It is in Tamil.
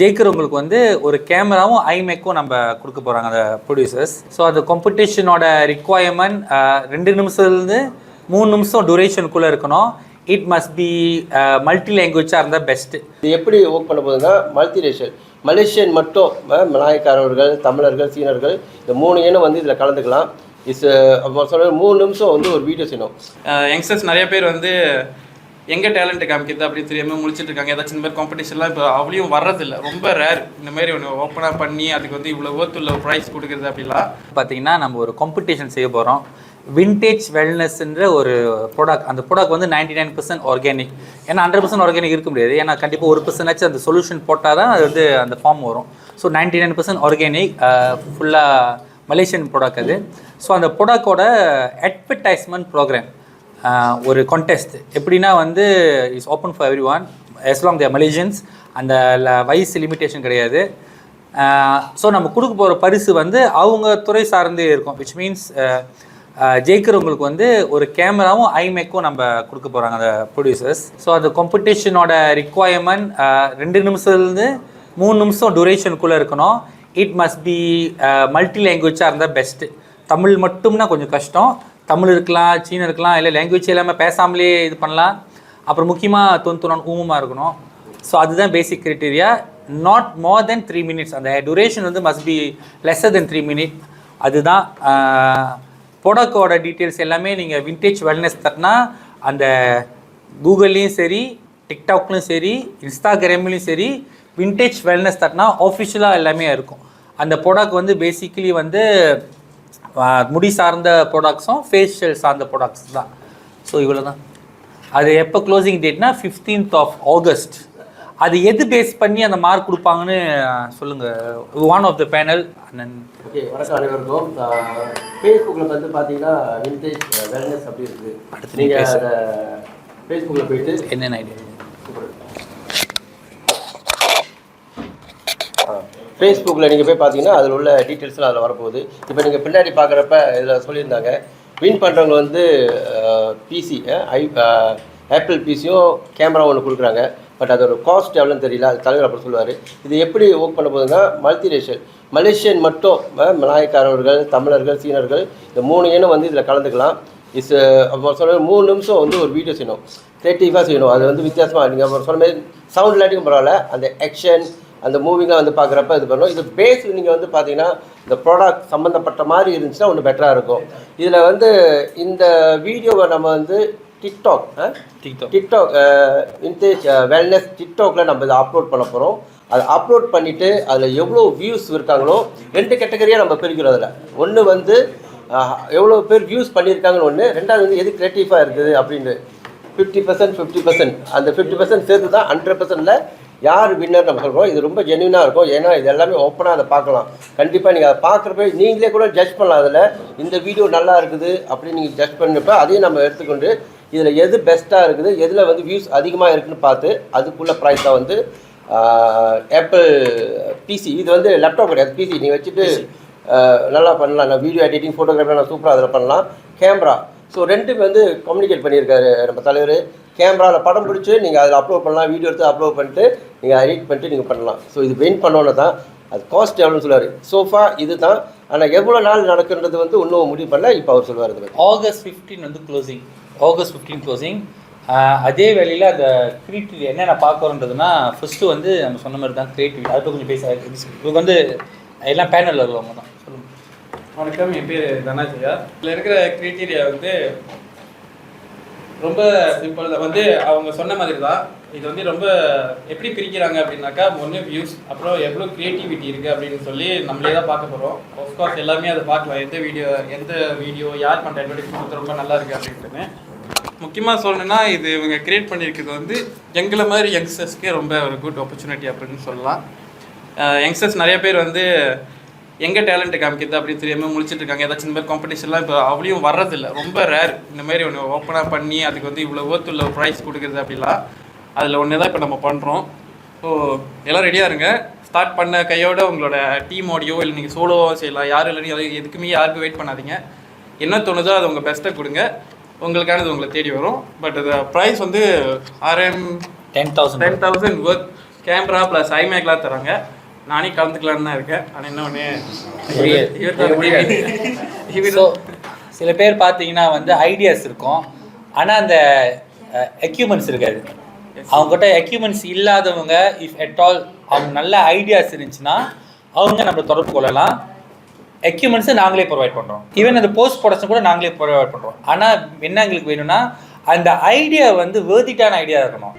ஜெயிக்கிறவங்களுக்கு வந்து ஒரு கேமராவும் ஐமேக்கும் நம்ம கொடுக்க போகிறாங்க அந்த ப்ரொடியூசர்ஸ் ஸோ அது காம்படிஷனோட ரிக்குவயர்மெண்ட் ரெண்டு நிமிஷத்துலேருந்து மூணு நிமிஷம் டூரேஷனுக்குள்ளே இருக்கணும். இட் மஸ்ட் பி மல்டி லாங்குவேஜாக இருந்தால் பெஸ்ட்டு இது எப்படி ஒர்க் பண்ண போகுதுன்னா மல்டிரேஷியல் மலேசியன் மட்டும் மலாய்க்காரர்கள் தமிழர்கள் சீனர்கள் இந்த மூணு இனம் வந்து இதில் கலந்துக்கலாம். இஸ் சொல்ல மூணு நிமிஷம் வந்து ஒரு வீடியோ செய்யணும். யங்ஸ்டர்ஸ் நிறைய பேர் வந்து எங்கே டேலண்ட் காமிக்கிறது அப்படின்னு தெரியாமல் முழிச்சிட்டு இருக்காங்க. ஏதாச்சும் இந்த மாதிரி காம்படிஷன்லாம் இப்போ அவ்வளோ வர்றதில்ல. ரொம்ப ரேர் இந்த மாதிரி ஒன்று ஓப்பனாக பண்ணி அதுக்கு வந்து இவ்வளோ worth உள்ள ப்ரைஸ் கொடுக்குறது அப்படிலாம் பார்த்தீங்கன்னா நம்ம ஒரு காம்படிஷன் செய்ய போகிறோம் விண்டேஜ் வெல்னஸ்ன்ற ஒரு ப்ராடக்ட் அந்த ப்ராடக்ட் வந்து நைன்டி நைன் பர்சன்ட் ஆர்கானிக் ஏன்னா ஹண்ட்ரட் பர்சன்ட் ஆர்கானிக் இருக்க முடியாது. ஏன்னா கண்டிப்பாக ஒரு பர்சன்டாச்சும் அந்த சொல்யூஷன் போட்டால் தான் அது வந்து அந்த ஃபார்ம் வரும். So ninety nine percent organic ஃபுல்லாக மலேசியன் ப்ராடக்ட் அது. ஸோ அந்த ப்ராடக்டோட அட்வர்டைஸ்மெண்ட் ப்ரோக்ராம் ஒரு கொண்டெஸ்ட் எப்படின்னா வந்து is open for everyone as long the Malaysians அந்த ல- வயசு லிமிட்டேஷன் கிடையாது. ஸோ நம்ம கொடுக்க போகிற பரிசு வந்து அவங்க துறை சார்ந்தே இருக்கும். விச் மீன்ஸ் ஜெயிக்கிறவங்களுக்கு வந்து ஒரு கேமராவும் ஐமேக்கும் நம்ம கொடுக்க போகிறாங்க அந்த ப்ரொடியூசர்ஸ் ஸோ அந்த காம்படிஷனோட ரிக்குவயர்மெண்ட் ரெண்டு நிமிஷத்துலேருந்து மூணு நிமிஷம் டூரேஷனுக்குள்ளே இருக்கணும். இட் மஸ்ட் பி மல்டி லாங்குவேஜாக இருந்தால் பெஸ்ட்டு தமிழ் மட்டும்னா கொஞ்சம் கஷ்டம். தமிழ் இருக்கலாம் சீன இருக்கலாம் இல்லை லாங்குவேஜ் இல்லாமல் பேசாமலே இது பண்ணலாம். அப்புறம் முக்கியமாக தொண்ணூத்தொன்னு ஊமமாக இருக்கணும். ஸோ அதுதான் basic criteria not more than three minutes அந்த டூரேஷன் வந்து must be lesser than three minute அதுதான் ப்ராடக்டோட டீட்டெயில்ஸ் எல்லாமே நீங்கள் விண்டேஜ் வெல்னஸ் தட்டினா அந்த கூகுள்லேயும் சரி டிக்டாக்லையும் சரி இன்ஸ்டாகிராம்லேயும் சரி விண்டேஜ் வெல்னஸ் தட்டினா ஆஃபிஷியலாக எல்லாமே இருக்கும். அந்த ப்ராடக்ட் வந்து பேசிக்கலி வந்து முடி சார்ந்த ப்ராடக்ட்ஸும் ஃபேஷியல் சார்ந்த ப்ராடக்ட்ஸ் தான். ஸோ இவ்வளோ தான் அது எப்போ க்ளோசிங் டேட்னா ஃபிஃப்டீன்த் ஆஃப் ஆகஸ்ட் அது எது பேஸ் பண்ணி அந்த மார்க் கொடுப்பாங்கன்னு சொல்லுங்கள் ஒன் ஆஃப் த பேனல் அண்ணன். ஓகே வணக்கம் அனைவருக்கும். ஃபேஸ்புக்கில் வந்து பார்த்தீங்கன்னா விண்டேஜ் வெல்னஸ் அப்படி இருக்குது நீங்கள் அதை ஃபேஸ்புக்கில் போயிட்டு என்னென்ன ஐடியா ஃபேஸ்புக்கில் நீங்கள் போய் பார்த்தீங்கன்னா அதில் உள்ள டீட்டெயில்ஸ்லாம் அதில் வரப்போகுது. இப்போ நீங்கள் பின்னாடி பார்க்குறப்ப இதில் சொல்லியிருந்தாங்க வின் பண்ணுறவங்க வந்து பிசி ஐ ஆப்பிள் பிசியும் கேமரா ஒன்று கொடுக்குறாங்க. பட் அதோட காஸ்ட் எவ்வளோன்னு தெரியல. அது தலைவர் அப்படி சொல்லுவார். இது எப்படி ஒர்க் பண்ண போகுதுன்னா மல்டிரேஷியல் மலேசியன் மட்டும் மலாயக்காரர்கள் மலாய்க்காரர்கள் தமிழர்கள் சீனர்கள் இந்த மூணு இனம் வந்து இதில் கலந்துக்கலாம். இஸ் சொல்ல மூணு நிமிஷம் வந்து ஒரு வீடியோ செய்யணும். கிரியேட்டிவாக செய்யணும். அது வந்து வித்தியாசமாக நீங்கள் அப்புறம் சொன்ன மாதிரி சவுண்ட் இல்லாட்டியும் பரவாயில்ல. அந்த ஆக்ஷன் அந்த மூவிங்காக வந்து பார்க்குறப்ப இது பண்ணணும் இது பேஸ் நீங்கள் வந்து பார்த்தீங்கன்னா இந்த ப்ராடக்ட் சம்மந்தப்பட்ட மாதிரி இருந்துச்சுன்னா ஒன்று பெட்டராக இருக்கும். இதில் வந்து இந்த வீடியோவை நம்ம வந்து TikTok TikTok TikTok vintage wellness டிக்டாக்ல நம்ம இதை அப்லோட் பண்ண போகிறோம் அதை அப்லோட் பண்ணிவிட்டு அதில் எவ்வளோ வியூஸ் இருக்காங்களோ ரெண்டு கேட்டகரியாக நம்ம பிரிக்கிறோம் அதில். ஒன்று வந்து எவ்வளோ பேர் வியூஸ் பண்ணியிருக்காங்கன்னு ஒன்று ரெண்டாவது வந்து எது க்ரியேட்டிவாக இருக்குது அப்படின்னு. ஃபிஃப்டி பர்சன்ட் ஃபிஃப்டி பர்சன்ட் அந்த ஃபிஃப்டி பர்சன்ட் சேர்த்து தான் ஹண்ட்ரட் பர்சன்டில் யார் வின்னர் நம்ம சொல்கிறோம் இது ரொம்ப ஜென்யூனாக இருக்கும். ஏன்னா இது எல்லாமே ஓப்பனாக அதை பார்க்கலாம். கண்டிப்பாக நீங்கள் அதை பார்க்குறப்ப நீங்களே கூட ஜட்ஜ் பண்ணலாம் அதில். இந்த வீடியோ நல்லா இருக்குது அப்படின்னு நீங்கள் ஜட்ஜ் பண்ணப்ப அதையும் நம்ம எடுத்துக்கொண்டு இதில் எது பெஸ்ட்டாக இருக்குது எதில் வந்து வியூஸ் அதிகமாக இருக்குன்னு பார்த்து அதுக்குள்ள ப்ரைஸ் வந்து ஆப்பிள் பிசி இது வந்து லேப்டாப் கிடையாது பிசி நீங்கள் வச்சுட்டு நல்லா பண்ணலாம். நான் வீடியோ எடிட்டிங் ஃபோட்டோகிராஃபி நான் சூப்பராக அதில் பண்ணலாம். கேமரா ஸோ ரெண்டுமே வந்து கம்யூனிகேட் பண்ணியிருக்காரு நம்ம தலைவர். கேமராவில் படம் பிடிச்சி நீங்கள் அதில் அப்லோட் பண்ணலாம் வீடியோ எடுத்து அப்லோட் பண்ணிட்டு நீங்கள் எடிட் பண்ணிட்டு நீங்கள் பண்ணலாம். ஸோ இது வெயின் பண்ணோன்னு தான் அது காஸ்ட் எவ்வளோன்னு சொல்லுவார். சோஃபா இது தான் ஆனால் எவ்வளோ நாள் நடக்குன்றது வந்து இன்னும் முடிவு பண்ணல. இப்போ அவர் சொல்லுவார் இது. ஆகஸ்ட் ஃபிஃப்டீன் வந்து க்ளோசிங் ஆகஸ்ட் ஃபிஃப்டீன் க்ளோசிங் அதே வேளையில் அந்த கிரியேட்டிவ் என்னென்ன பார்க்குறோன்றதுன்னா ஃபஸ்ட்டு வந்து நம்ம சொன்ன மாதிரி தான் கிரியேட்டிவ் அதை கொஞ்சம் பேச இவங்க வந்து எல்லாம் பேனலில் இருக்கிறவங்க தான். சொல்லுங்கள் வணக்கம். என் பேர் தனாஜயா. இதில் இருக்கிற க்ரைட்டீரியா வந்து ரொம்ப சிம்பிள் வந்து அவங்க சொன்ன மாதிரி தான் இது வந்து ரொம்ப எப்படி பிரிக்கிறாங்க அப்படின்னாக்கா ஒன்று வியூஸ் அப்புறம் எவ்வளோ க்ரியேட்டிவிட்டி இருக்குது அப்படின்னு சொல்லி நம்மளே தான் பார்க்க போகிறோம் ஆஃப்கோர்ஸ் எல்லாமே அதை பார்க்கலாம். எந்த வீடியோ எந்த வீடியோ யார் பண்ணுற அட்வர்டைஸ்மெண்ட் ரொம்ப நல்லா இருக்குது அப்படின்ட்டுன்னு. முக்கியமாக சொல்லணும்னா இது இவங்க க்ரியேட் பண்ணியிருக்கிறது வந்து எங்களை மாதிரி யங்ஸ்டர்ஸ்க்கே ரொம்ப ஒரு குட் ஆப்பர்ச்சுனிட்டி அப்படின்னு சொல்லலாம். யங்ஸ்டர்ஸ் நிறைய பேர் வந்து எங்கே டேலண்ட் காமிக்கிறது அப்படின்னு தெரியாமல் முழிச்சிட்டு இருக்காங்க. ஏதாச்சும் இந்த மாதிரி காம்படிஷன்லாம் இப்போ அவ்வளோ வர்றதில்ல. ரொம்ப ரேர் இந்த மாதிரி ஒன்று ஓப்பனாக பண்ணி அதுக்கு வந்து இவ்வளோ உள்ள ப்ரைஸ் கொடுக்குறது அப்படிலாம் அதில் ஒன்று தான் இப்போ நம்ம பண்ணுறோம் ஸோ எல்லாம் ரெடியாக இருங்க. ஸ்டார்ட் பண்ண கையோட உங்களோட டீமோடையோ இல்லை நீங்கள் சோலோவோ செய்யலாம். யாரும் இல்லை எதுக்குமே யாருக்கும் வெயிட் பண்ணாதீங்க. என்ன தோணுதோ அதை உங்கள் பெஸ்ட்டை கொடுங்க. உங்களுக்கானது உங்களை தேடி வரும். பட் அது ப்ரைஸ் வந்து RM ten thousand ten thousand worth camera plus ஐமேக்லாம் தராங்க. நானே கலந்துக்கலான்னு தான் இருக்கேன். ஆனால் ஸோ சில பேர் பார்த்தீங்கன்னா வந்து ஐடியாஸ் இருக்கும். ஆனால் அந்த எக்யூப்மெண்ட்ஸ் இருக்காது. அவங்ககிட்ட எக்யூப்மெண்ட்ஸ் இல்லாதவங்க இஃப் எட் ஆல் அவங்க நல்ல ஐடியாஸ் இருந்துச்சுன்னா அவங்க நம்ம தொடர்பு கொள்ளலாம். எக்யூப்மெண்ட்ஸை நாங்களே ப்ரொவைட் பண்ணுறோம் ஈவன் அந்த போஸ்ட் ப்ரொடக்ஷன் கூட நாங்களே ப்ரொவைட் பண்ணுறோம் ஆனால் என்ன எங்களுக்கு வேணும்னா அந்த ஐடியா வந்து வேர்திட்டான ஐடியா இருக்கணும்.